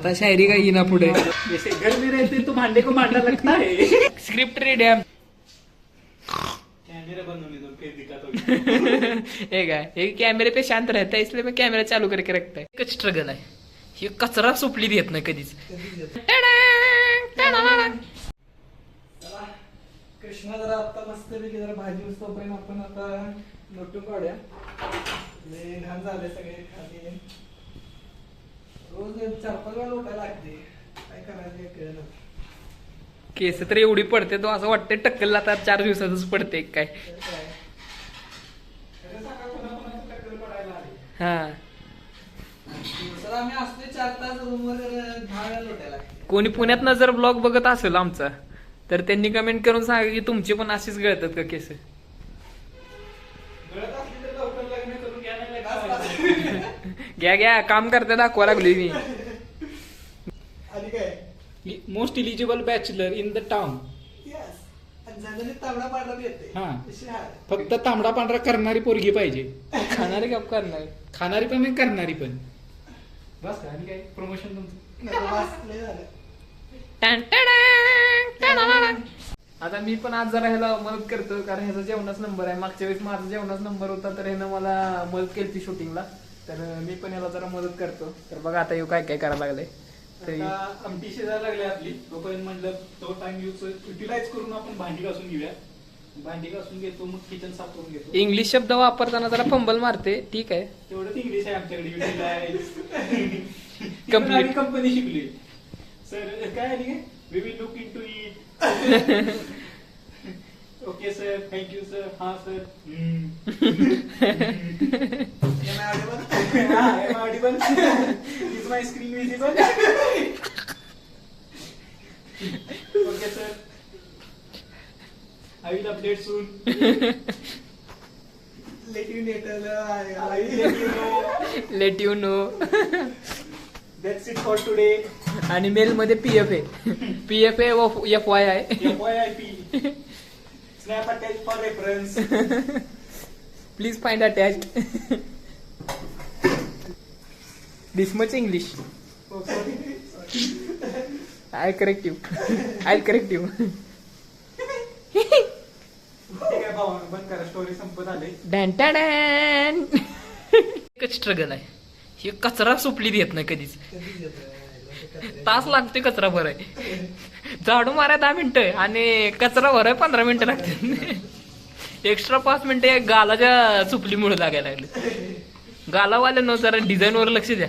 आता शायरी का येईना पुढे. जैसे घर में रहते तो भांडे को भांडा लगता है स्क्रिप्ट रेडी आहे. कैमरा बंद होने दो फिर दिखाता हे काय? हे कॅमेरे पे शांत रहता है इसलिए मैं कैमरा चालू करके रखता है एकच स्ट्रगल आहे. हे कचरा सुपली देत नाही कधीच. कृष्णा जरा आता मस्त पैकी जरा भाजी आपण आता लोटून काढूया. लय घाण झाले सगळे खाली रोज चार पाच वेळा लोटायला लागते. काय करायचं कळलं केस तर एवढी पडते तो असं वाटतं टक्कल आता चार दिवसातच पडते काय. तर हा. कोणी पुण्यात जर ब्लॉग बघत असेल आमचा तर त्यांनी कमेंट करून सांगा की तुमची पण अशीच गळतात का केस? घ्या घ्या काम करते दाखवा लागलोय मी. काय? Most eligible bachelor in the town yes आणि झणझणीत तांबडा पांढरा बी येते हा. फक्त तांबडा पांढरा करणारी पोरगी पाहिजे. खाणारे काम करणार. खाणारी पण आणि करणारी पण. बस का आणि काय? प्रमोशन तुमचं? नाही, वास लय झालं. टन टडन, टडाडाडा. आता मी पण आज जरा ह्याला मदत करतो कारण ह्याचा जेवणाच नंबर आहे. मागच्या वेळेस माझा जेवणाच नंबर होता तर ह्यानं मला मदत केली ती शूटिंगला तर मी पण याला जरा मदत करतो. तर बघा आता ह्यो काय काय करायला लागलंय. आता आमटी शिजायला लागली आपली. तोपर्यंत म्हणलं तो टाइम यूज युटिलाइज करून आपण भांडी घासून घेऊया. भांडी घासून घेतो मग किचन साफ करून घेतो. इंग्लिश शब्द वापरताना जरा फंबल मारते. ठीक आहे. तेवढंच इंग्लिश आहे आमच्याकडे युटिलाइज. कंपनी शिकली सर काय आली काय we will look into it okay sir thank you sir. हा sir? Audible is my screen visible okay sir I will update soon you later, I uh, will let you know. Let you know That's it for today. आणि mail मध्ये P F आहे P F आहे F Y आहे FYIP. Snap attached for reference. Please find attach this much English Oh, sorry. I correct you I correct you ठीक आहे भाऊ. बंद करा. स्टोरी संपत आले डॅन डॅन एकच स्ट्रगल आहे. हे कचरा सुपली देत नाही कधीच. तास लागते कचरा भराय. झाडू माराय दहा मिनिटं आणि कचरा भराय पंधरा मिनिटं लागतात एक्स्ट्रा पाच मिनिटं गालाच्या चुपलीमुळे लागायला लागले. न जरा डिझाईनवर लक्ष द्या.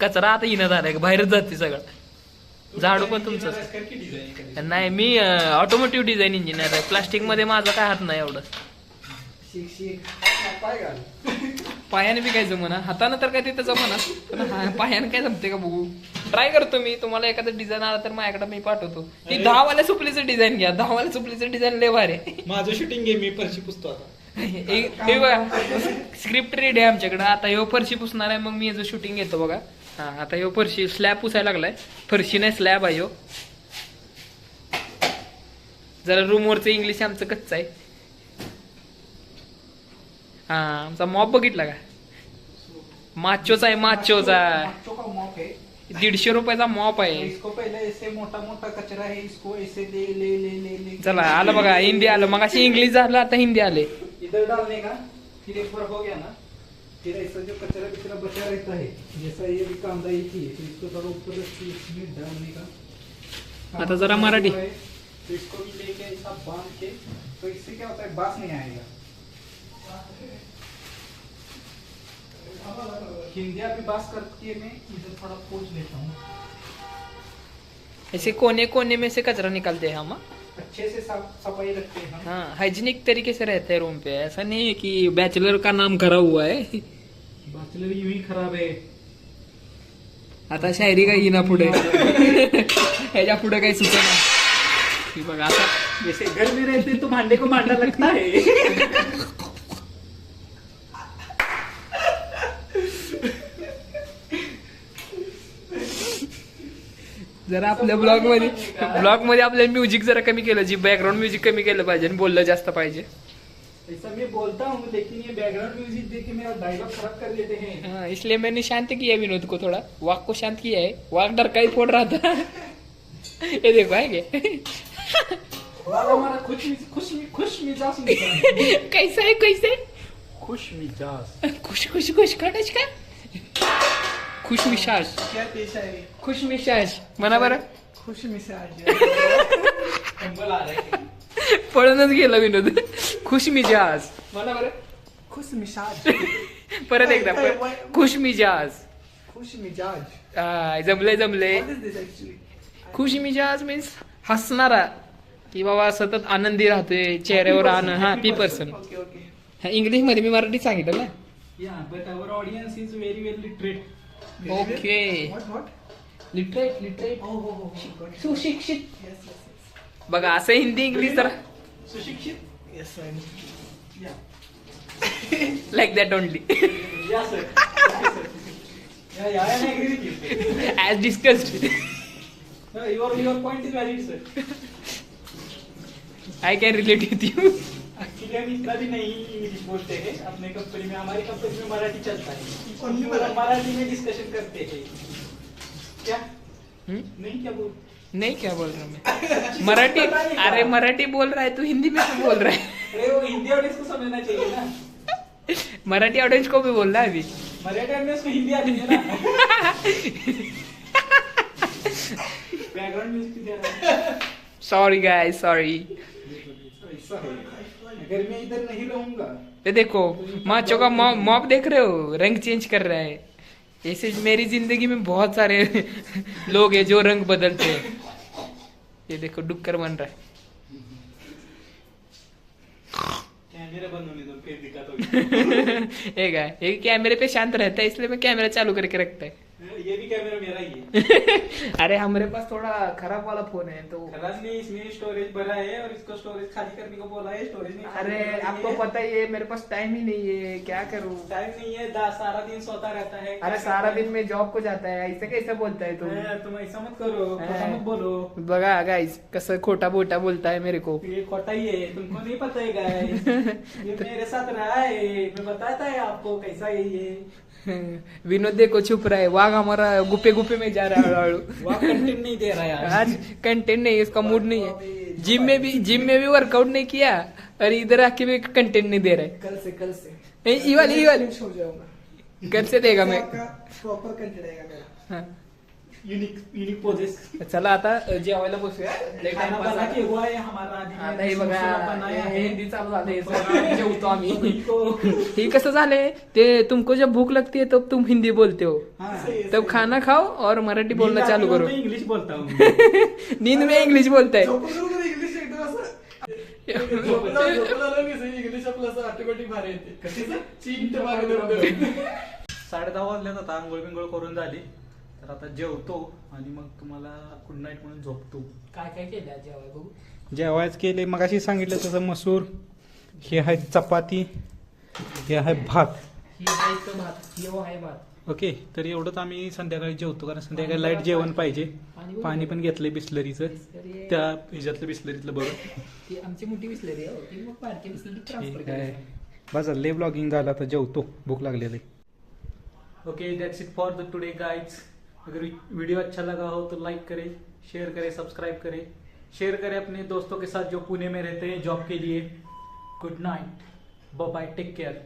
कचरा आता येणं झालाय बाहेरच जाते सगळं. झाडू पण तुमचं नाही मी ऑटोमोटिव्ह डिझाईन इंजिनियर आहे. प्लास्टिकमध्ये माझा काय हात नाही एवढं. पायाने बी काय जमना. हातानं तर काय तिथं जमना. पण पायाने पायानं काय जमते का बघू? ट्राय करतो मी. तुम्हाला एखादं डिझाईन आला तर माझ्याकडे मी पाठवतो. ती दहा वाल्या सुपलीचं डिझाईन घ्या. दहा वाल्या सुपलीचं डिझाईन लय भारी आहे. माझं शूटिंग आहे मी फरशी पुसतो आता. हे हे बघा. स्क्रिप्ट रेडी आहे आमच्याकडे. आता ह्यो फरशी पुसणार आहे मग मी याचं शूटिंग घेतो बघा. हा आता ह्यो फरशी स्लॅब पुसायला लागलाय. फरशी नाही स्लॅब आहे ह्यो. जरा रूमवरचं इंग्लिश आमचं कच्च आहे. हा आमचा मॉप बघितला का? माचोचा आहे माचोचा. दीडशे रुपयाचा मॉप आहे. इसको पहले ऐसे मोटा मोटा कचरा है इसको ऐसे ले ले ले ले ले चला आलं बघा हिंदी आलं. मग अशी इंग्लिश झालं आता हिंदी आले. इधर डालने का? फिर एक बार हो गया ना. फिर ऐसा जो कचरा कचरा बचा रहता है जैसा ये भी कांदा एक ही है तो इसको थोड़ा ऊपर से इसमें डालने का आता जरा मराठी. तो इसको भी लेके ऐसा बांध के तो इससे क्या होता है बास नहीं आएगा। हिंदी अभी बास करके मैं इधर थोड़ा पोच लेता हूँ। ऐसे कोने कोने में से कचरा निकालते हैं हम हाँ? अच्छे से सफ़ाई रखते हैं हाँ हाइजीनिक तरीके से रहते हैं रूम पे। ऐसा नहीं है कि बैचलर का नाम खरा हुआ है। बॅचलर यूँ ही खराब आहे आता शायरी काही ना पुढे ह्याच्या पुढे काही सुचना। ही बघा आता। जैसे घर में रहते तो भांडे को भांडा लगता है। जरा आपल्या ब्लॉगमध्ये ब्लॉगमध्ये आपल्या म्युझिक जरा कमी केलं जी बॅकग्राऊंड म्युझिक कमी केलं पाहिजे आणि बोललं जास्त पाहिजे. ऐसा मैं बोलता हूँ लेकिन ये बैकग्राउंड म्यूजिक देख के मेरा डायलॉग खराब कर देते हैं। हाँ, इसलिए मैंने शांत किया विनोद को थोड़ा। वाक को शांत किया है। वाक डर का ही फोड़ रहा था। ये देखो है। कैसा है कैसे खुश मिजाज। खुश खुश खुश खटच का? खुश मिशाज क्या पेशा है खुश मिशाज म्हणा बरं. खुश मिजाज कंबल आ रहा है पळूनच गेला विनोद. खुश मिजाज म्हणा बरं. खुश मिजाज परत एकदा पर- खुश मिजाज खुश मिजाज जमले जमले What is this actually? खुश मिजाज मीन्स हसणारा. की बाबा सतत आनंदी राहतोय चेहऱ्यावर आनंद हा पी पर्सन Okay, okay. इंग्लिशमध्ये मी मराठी सांगितलं ना. Yeah, but our audience is very well literate. Okay. सुशिक्षित बघा असं हिंदी इंग्लिश तर सुशिक्षित like that only as discuss I can relate with you हम इतना भी नहीं इंग्लिश बोलते हैं? अपने कंपनी में हमारी कंपनी में मराठी चलता है। मराठी? में डिस्कशन करते हैं। क्या? नहीं क्या बोल? नहीं क्या बोल रहा मैं? मराठी अरे मराठी बोल रहा है तू हिंदी में क्यों बोल रहा है? अरे वो हिंदी ऑडियंस को समझना चाहिए ना। मराठी ऑडियंस को भी बोल रहा है अभी। मराठी ऑडियंस को हिंदी आती है ना। बैकग्राउंड म्यूज़िक दे रहा है। सॉरी गाइस सॉरी है अगर मैं इधर नहीं रहूँगा। ये देखो माँ चौका मॉब देख रहे हो? रंग चेंज कर रहा है। ऐसे मेरी ज़िंदगी में बहुत सारे लोग हैं जो रंग बदलते हैं। ये देखो डुक्कर बन रहा है। कैमरा बंद होने दो फिर दिखाता एक है ये कैमरे पे शांत रहता है इसलिए मैं कैमरा चालू करके रखता हूँ। ये भी कैमरा मेरा ही है। अरे हमारे पास थोड़ा खराब वाला फ़ोन है तो खराब नहीं इसमें स्टोरेज भरा है और इसको स्टोरेज खाली करने को बोला है स्टोरेज नहीं अरे आपको पता ही है मेरे पास टाइम ही नहीं है क्या करूँ? टाइम नहीं है सारा दिन सोता रहता है अरे सारा दिन में जॉब को जाता है ऐसे कैसे बोलता है तू? ए, तुम ऐसा मत करो मत बोलो। बघा गाइस कसं खोटा बोटा बोलता है मेरे को। ये खोटा ही है तुमको नहीं पता है गाइस ये मेरे साथ रहा है मैं बताता है आपको कैसा है ये। विनोद देखो छुप रहा है वाघ हमारा गुप्पे गुप्पे में जा रहा है वहाँ कंटेंट नहीं दे रहा है आज कंटेंट नहीं है इसका मूड नहीं है जिम में भी जिम में भी वर्कआउट नहीं किया और इधर आके भी कंटेंट नहीं दे रहा कल से कल से है ये वाली ये वाली हो कल से देगा मैं प्रॉपर कंटेंट आएगा मेरा हाँ. यूनिक यूनिक पोजेस चला आता जेवायला बसूया. झाला. है आता हे बघा हे है हिंदी चालू झाले हे जेवतो आम्ही. को हे कसं झालंय ते तुमको जब भूख लगती है तब तुम हिंदी बोलते हो. हाँ. तब खाना खाओ और मराठी बोलना चालू करो. इंग्लिश बोलता हूँ नींद में इंग्लिश बोलता है. साडे दहा वाजल्यात आता आंघोळ बिंघोळ करून झाली. तर आता जेवतो आणि मग तुम्हाला गुड नाईट म्हणून झोपतो. काय काय केलं जेवाय बघू? जेवायच केले मगाशी सांगितलं तसं मसूर हे आहे चपाती हे आहे भात. ही आहे भात ही आहे भात. ओके तर एवढंच आम्ही संध्याकाळी जेवतो कारण संध्याकाळी लाइट जेवण पाहिजे. पाणी पण घेतलंय बिस्लरीचं. त्या ह्याच्यातलं बिस्लरीतलं बरं. ती आमची मोठी बिसलरी आहे हो. ती मग बारकी बिसलरी ट्रान्सफर ठीक आहे. बस लय ब्लॉगिंग झालं आता जेवतो. भूख लागलेली. Okay that's it for the today guides अगर वीडियो अच्छा लगा हो तो लाइक करें, शेयर करें, सब्सक्राइब करें। शेयर करें अपने दोस्तों के साथ जो पुणे में रहते हैं जॉब के लिए। Good night bye take care